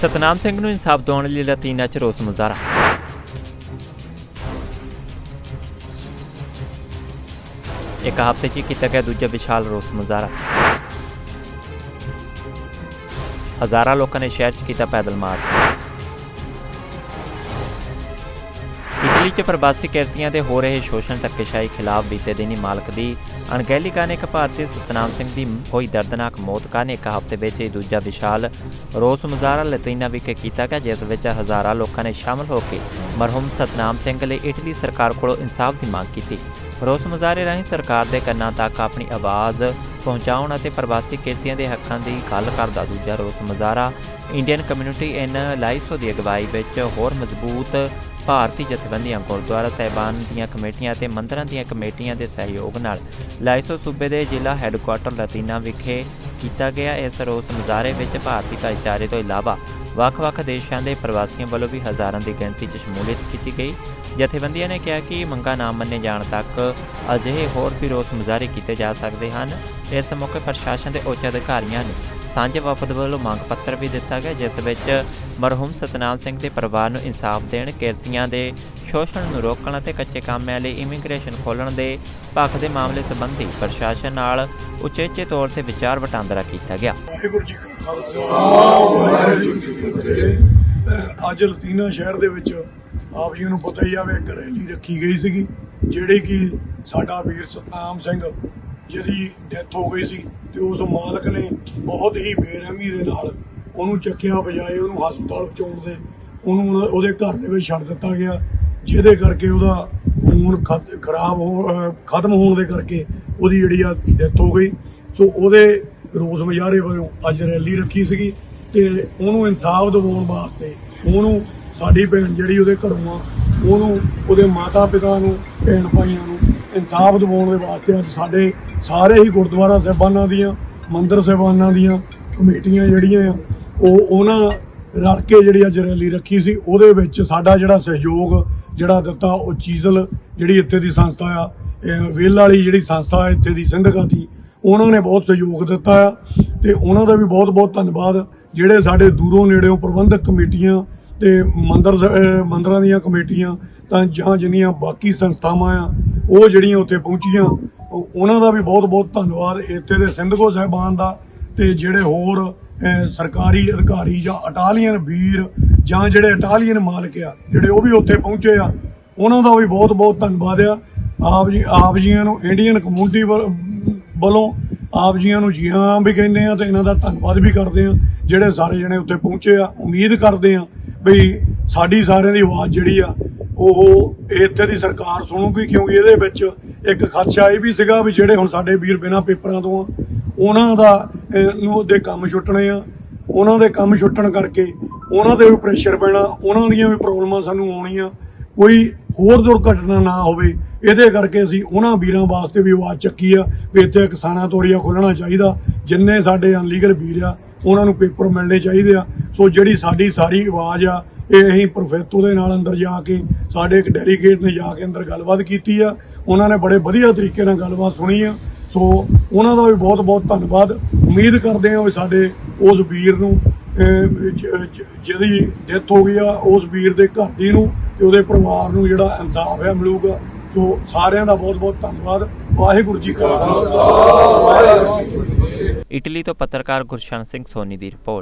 ਸਤਨਾਮ ਸਿੰਘ ਨੂੰ ਇਨਸਾਫ ਦਿਵਾਉਣ ਲਈ ਲਤੀਨਾ ਚ ਰੋਸ ਮੁਜ਼ਾਹਰਾ। ਇੱਕ ਹਫ਼ਤੇ 'ਚ ਹੀ ਕੀਤਾ ਗਿਆ ਦੂਜਾ ਵਿਸ਼ਾਲ ਰੋਸ ਮੁਜ਼ਾਹਰਾ। ਹਜ਼ਾਰਾਂ ਲੋਕਾਂ ਨੇ ਸ਼ਹਿਰ 'ਚ ਕੀਤਾ ਪੈਦਲ ਮਾਰਚ। ਇਟਲੀ 'ਚ ਪ੍ਰਵਾਸੀ ਕਿਰਤੀਆਂ ਦੇ ਹੋ ਰਹੇ ਸ਼ੋਸ਼ਣ ਧੱਕੇਸ਼ਾਹੀ ਖਿਲਾਫ ਬੀਤੇ ਦਿਨੀ ਮਾਲਕ ਦੀ ਅਣਗਹਿਲੀ ਕਾਰਨ ਇੱਕ ਭਾਰਤੀ ਸਤਨਾਮ ਸਿੰਘ ਦੀ ਹੋਈ ਦਰਦਨਾਕ ਮੌਤ ਕਾਰਨ ਇੱਕ ਹਫ਼ਤੇ ਵਿੱਚ ਇਹ ਦੂਜਾ ਵਿਸ਼ਾਲ ਰੋਸ ਮੁਜ਼ਾਹਰਾ ਲਤੀਨਾ ਵਿਖੇ ਕੀਤਾ ਗਿਆ, ਜਿਸ ਵਿੱਚ ਹਜ਼ਾਰਾਂ ਲੋਕਾਂ ਨੇ ਸ਼ਾਮਲ ਹੋ ਕੇ ਮਰਹੂਮ ਸਤਨਾਮ ਸਿੰਘ ਲਈ ਇਟਲੀ ਸਰਕਾਰ ਕੋਲੋਂ ਇਨਸਾਫ ਦੀ ਮੰਗ ਕੀਤੀ। ਰੋਸ ਮੁਜ਼ਾਹਰੇ ਰਾਹੀਂ ਸਰਕਾਰ ਦੇ ਕੰਨਾਂ ਤੱਕ ਆਪਣੀ ਆਵਾਜ਼ ਪਹੁੰਚਾਉਣ ਅਤੇ ਪ੍ਰਵਾਸੀ ਕਿਰਤੀਆਂ ਦੇ ਹੱਕਾਂ ਦੀ ਗੱਲ ਕਰਦਾ ਦੂਜਾ ਰੋਸ ਮੁਜ਼ਾਹਰਾ ਇੰਡੀਅਨ ਕਮਿਊਨਿਟੀ ਇਨ ਲਾਈਸੋ ਦੀ ਅਗਵਾਈ ਵਿੱਚ ਹੋਰ ਮਜ਼ਬੂਤ ਭਾਰਤੀ ਜਥੇਬੰਦੀਆਂ ਗੁਰਦੁਆਰਾ ਸਾਹਿਬਾਨ ਦੀਆਂ ਕਮੇਟੀਆਂ ਅਤੇ ਮੰਦਰਾਂ ਦੀਆਂ ਕਮੇਟੀਆਂ ਦੇ ਸਹਿਯੋਗ ਨਾਲ ਲਾਇਸੋ ਸੂਬੇ ਦੇ ਜ਼ਿਲ੍ਹਾ ਹੈੱਡਕੁਆਰਟਰ ਲਤੀਨਾ ਵਿਖੇ ਕੀਤਾ ਗਿਆ ਇਸ ਰੋਸ ਮੁਜ਼ਾਹਰੇ ਵਿੱਚ ਭਾਰਤੀ ਭਾਈਚਾਰੇ ਤੋਂ ਇਲਾਵਾ ਵੱਖ-ਵੱਖ ਦੇਸ਼ਾਂ ਦੇ ਪ੍ਰਵਾਸੀਆਂ ਵੱਲੋਂ ਵੀ ਹਜ਼ਾਰਾਂ ਦੀ ਗਿਣਤੀ 'ਚ ਸ਼ਮੂਲੀਅਤ ਕੀਤੀ ਗਈ। ਜਥੇਬੰਦੀਆਂ ਨੇ ਕਿਹਾ ਕਿ ਮੰਗਾਂ ਨਾ ਮੰਨੇ ਜਾਣ ਤੱਕ ਅਜਿਹੇ ਹੋਰ ਵੀ ਰੋਸ ਮੁਜ਼ਾਹਰੇ ਕੀਤੇ ਜਾ ਸਕਦੇ ਹਨ। ਇਸ ਮੌਕੇ ਪ੍ਰਸ਼ਾਸਨ ਦੇ ਉੱਚ ਅਧਿਕਾਰੀਆਂ ਨੂੰ ਸਾਂਝੇ ਵਫਦ ਵੱਲੋਂ ਮੰਗ ਪੱਤਰ ਵੀ ਦਿੱਤਾ ਗਿਆ, ਜਿਸ ਵਿੱਚ ਮਰਹੂਮ ਸਤਨਾਮ ਸਿੰਘ ਦੇ ਪਰਿਵਾਰ ਨੂੰ ਇਨਸਾਫ ਦੇਣ, ਕਿਰਤੀਆਂ ਦੇ ਸ਼ੋਸ਼ਣ ਨੂੰ ਰੋਕਣ ਅਤੇ ਕੱਚੇ ਕਾਮਿਆਂ ਲਈ ਇਮੀਗ੍ਰੇਸ਼ਨ ਖੋਲਣ ਦੇ ਪੱਖ ਦੇ ਮਾਮਲੇ ਸੰਬੰਧੀ ਪ੍ਰਸ਼ਾਸਨ ਨਾਲ ਉਚੇਚੇ ਤੌਰ ਤੇ ਵਿਚਾਰ ਵਟਾਂਦਰਾ ਕੀਤਾ ਗਿਆ। ਵਾਹਿਗੁਰੂ ਜੀ ਕਾ ਖਾਲਸਾ। ਅੱਜ ਲਤੀਨਾ ਸ਼ਹਿਰ ਦੇ ਵਿੱਚ ਆਪ ਜੀ ਨੂੰ ਪਤਾ ਹੀ ਆਵੇ ਇੱਕ ਰੈਲੀ ਰੱਖੀ ਗਈ ਸੀਗੀ, ਜਿਹੜੀ ਕਿ ਸਾਡਾ ਵੀਰ ਸਤਨਾਮ ਸਿੰਘ, ਜਿਹਦੀ ਡੈਥ ਹੋ ਗਈ ਸੀ। ਤੇ ਉਸ ਮਾਲਕ ਨੇ ਬਹੁਤ ਹੀ ਬੇਰਹਿਮੀ ਦੇ ਨਾਲ ਉਹਨੂੰ ਚੱਕਿਆ ਬਜਾਏ ਉਹਨੂੰ ਹਸਪਤਾਲ ਪਹੁੰਚਾਉਣ ਦੇ। ਉਹਨੂੰ ਉਹਦਾ- ਉਹਦੇ ਘਰ ਦੇ ਵਿੱਚ ਛੱਡ ਦਿੱਤਾ ਗਿਆ, ਜਿਹਦੇ ਕਰਕੇ ਉਹਦਾ ਖੂਨ ਖਤ- ਖਰਾਬ ਹੋ ਖਤਮ ਹੋਣ ਦੇ ਕਰਕੇ ਉਹਦੀ ਜਿਹੜੀ ਆ ਡੈਥ ਹੋ ਗਈ। ਸੋ ਉਹਦੇ ਰੋਸ ਮੁਜ਼ਾਹਰੇ ਵੱਲੋਂ ਅੱਜ ਰੈਲੀ ਰੱਖੀ ਸੀਗੀ ਤੇ ਉਹਨੂੰ ਇਨਸਾਫ ਦਿਵਾਉਣ ਵਾਸਤੇ ਉਹਨੂੰ ਸਾਡੀ ਭੈਣ ਜਿਹੜੀ ਉਹਦੇ ਘਰੋਂ ਆ, ਉਹਨੂੰ ਉਹਦੇ ਮਾਤਾ ਪਿਤਾ ਨੂੰ ਭੈਣ ਭਾਈਆਂ ਨੂੰ ਇਨਸਾਫ ਦਿਵਾਉਣ ਦੇ ਵਾਸਤੇ ਅੱਜ ਸਾਡੇ ਸਾਰੇ ਹੀ ਗੁਰਦੁਆਰਾ ਸਾਹਿਬਾਨਾਂ ਦੀਆਂ, ਮੰਦਰ ਸਾਹਿਬਾਨਾਂ ਦੀਆਂ ਕਮੇਟੀਆਂ ਜਿਹੜੀਆਂ ਆ, ਉਹ ਉਹਨਾਂ ਰਲ ਕੇ ਜਿਹੜੀ ਅੱਜ ਰੈਲੀ ਰੱਖੀ ਸੀ, ਉਹਦੇ ਵਿੱਚ ਸਾਡਾ ਜਿਹੜਾ ਸਹਿਯੋਗ ਜਿਹੜਾ ਦਿੱਤਾ, ਉਹ ਚੀਜ਼ਲ ਜਿਹੜੀ ਇੱਥੇ ਦੀ ਸੰਸਥਾ ਆ, ਇਹ ਵੇਲ ਵਾਲੀ ਜਿਹੜੀ ਸੰਸਥਾ ਹੈ ਇੱਥੇ ਦੀ ਸਿੰਧਕਾ ਦੀ ਉਹਨਾਂ ਨੇ ਬਹੁਤ ਸਹਿਯੋਗ ਦਿੱਤਾ ਆ, ਤੇ ਉਹਨਾਂ ਦਾ ਵੀ ਬਹੁਤ ਬਹੁਤ ਧੰਨਵਾਦ। ਜਿਹੜੇ ਸਾਡੇ ਦੂਰੋਂ ਨੇੜਿਓਂ ਪ੍ਰਬੰਧਕ ਕਮੇਟੀਆਂ ਤੇ ਮੰਦਰ ਸ- ਮੰਦਰਾਂ ਦੀਆਂ ਕਮੇਟੀਆਂ, ਤਾਂ ਜਾਂ ਜਿੰਨੀਆਂ ਬਾਕੀ ਸੰਸਥਾਵਾਂ ਆ ਉਹ ਜਿਹੜੀਆਂ ਉੱਥੇ ਪਹੁੰਚੀਆਂ ਉਹਨਾਂ ਦਾ ਵੀ ਬਹੁਤ ਬਹੁਤ ਧੰਨਵਾਦ ਇੱਥੇ ਦੇ ਸਿੰਧਕੋ ਸਾਹਿਬਾਨ ਦਾ ਤੇ ਜਿਹੜੇ ਹੋਰ ਸਰਕਾਰੀ ਅਧਿਕਾਰੀ ਜਾਂ ਇਟਾਲੀਅਨ ਵੀਰ ਜਾਂ ਜਿਹੜੇ ਇਟਾਲੀਅਨ ਮਾਲਕ ਆ, ਜਿਹੜੇ ਉਹ ਵੀ ਉੱਥੇ ਪਹੁੰਚੇ ਆ, ਉਹਨਾਂ ਦਾ ਵੀ ਬਹੁਤ ਬਹੁਤ ਧੰਨਵਾਦ ਆ। ਆਪ ਜੀ ਆਪ ਜੀਆਂ ਨੂੰ ਇੰਡੀਅਨ ਕਮਿਊਨਿਟੀ ਵੱਲੋਂ ਆਪ ਜੀਆਂ ਨੂੰ ਜੀ ਹਾਂ ਵੀ ਕਹਿੰਦੇ ਆ ਤੇ ਇਹਨਾਂ ਦਾ ਧੰਨਵਾਦ ਵੀ ਕਰਦੇ ਆ, ਜਿਹੜੇ ਸਾਰੇ ਜਣੇ ਉੱਥੇ ਪਹੁੰਚੇ ਆ, ਉਮੀਦ ਕਰਦੇ ਆ ਵੀ ਸਾਡੀ ਸਾਰਿਆਂ ਦੀ ਆਵਾਜ਼ ਜਿਹੜੀ ਆ ਉਹ ਇੱਥੇ ਦੀ ਸਰਕਾਰ ਸੁਣੂਗੀ ਕਿਉਂਕਿ ਇਹਦੇ ਵਿੱਚ ਇੱਕ ਖਦਸ਼ਾ ਇਹ ਵੀ ਸੀਗਾ ਵੀ ਜਿਹੜੇ ਹੁਣ ਸਾਡੇ ਵੀਰ ਬਿਨਾਂ ਪੇਪਰਾਂ ਤੋਂ ਆ ਉਹਨਾਂ ਦਾ ਅਹ, ਨੂੰ ਦੇ ਕੰਮ ਛੁੱਟਣੇ ਆ। ਉਹਨਾਂ ਦੇ ਕੰਮ ਛੁੱਟਣ ਕਰਕੇ ਉਹਨਾਂ ਤੇ ਵੀ ਪ੍ਰੈਸ਼ਰ ਪੈਣਾ ਉਹਨਾਂ ਦੀਆਂ ਵੀ ਪ੍ਰੋਬਲਮਾਂ ਸਾਨੂੰ ਆਉਣੀਆਂ। ਕੋਈ ਹੋਰ ਦੁਰਘਟਨਾ ਨਾ ਹੋਵੇ ਇਹਦੇ ਕਰਕੇ ਅਸੀਂ ਉਹਨਾਂ ਵੀਰਾਂ ਵਾਸਤੇ ਵੀ ਆਵਾਜ਼ ਚੱਕੀ ਆ ਵੀ ਇੱਥੇ ਕਿਸਾਨਾਂ ਤੋਰੀਆ ਖੋਲ੍ਹਣਾ ਚਾਹੀਦਾ। ਜਿੰਨੇ ਸਾਡੇ ਅਨਲੀਗਲ ਵੀਰ ਆ ਉਹਨਾਂ ਨੂੰ ਪੇਪਰ ਮਿਲਣੇ ਚਾਹੀਦੇ ਆ। ਸੋ ਜਿਹੜੀ ਸਾਡੀ ਸਾਰੀ ਆਵਾਜ਼ ਆ ਇਹ ਅਸੀਂ ਪ੍ਰੋਫੈਸਰ ਦੇ ਨਾਲ ਅੰਦਰ ਜਾ ਕੇ, ਸਾਡੇ ਇੱਕ ਡੈਲੀਗੇਟ ਨੇ ਜਾ ਕੇ ਅੰਦਰ ਗੱਲਬਾਤ ਕੀਤੀ ਆ। ਉਹਨਾਂ ਨੇ ਬੜੇ ਵਧੀਆ ਤਰੀਕੇ ਨਾਲ ਗੱਲਬਾਤ ਸੁਣੀ ਆ। ਸੋ ਉਹਨਾਂ ਦਾ ਵੀ ਬਹੁਤ ਬਹੁਤ ਧੰਨਵਾਦ। ਉਮੀਦ ਕਰਦੇ ਹਾਂ ਵੀ ਸਾਡੇ ਉਸ ਵੀਰ ਨੂੰ ਜਿਹਦੀ ਡੈਥ ਹੋ ਗਈ ਆ, ਉਸ ਵੀਰ ਦੇ ਘਰ ਦੀ ਨੂੰ ਤੇ ਉਹਦੇ ਪਰਿਵਾਰ ਨੂੰ ਜਿਹੜਾ ਇਨਸਾਫ ਹੈ ਮਿਲੂਗਾ। ਸੋ ਸਾਰਿਆਂ ਦਾ ਬਹੁਤ ਬਹੁਤ ਧੰਨਵਾਦ। ਵਾਹਿਗੁਰੂ ਜੀ ਕਾ ਖਾਲਸਾ। ਵਾਹਿਗੁਰੂ ਜੀ ਇਟਲੀ ਤੋਂ ਪੱਤਰਕਾਰ ਗੁਰਸ਼ਨ ਸਿੰਘ ਸੋਨੀ ਦੀ ਰਿਪੋਰਟ।